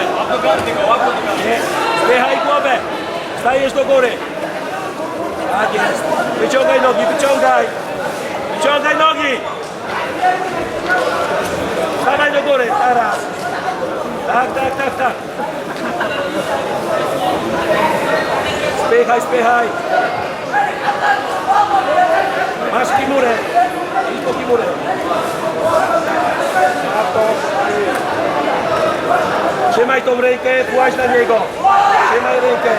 jeden. Łap do gardy łap do gardy. Zdychaj głowę. Stajesz do góry. Tak jest. Wyciągaj nogi, wyciągaj. Wyciągaj nogi. Stawaj do góry, teraz. Tak, tak, tak, tak. Spychaj, spychaj. Trzymaj tą rękę, płaź na niego. Trzymaj rękę.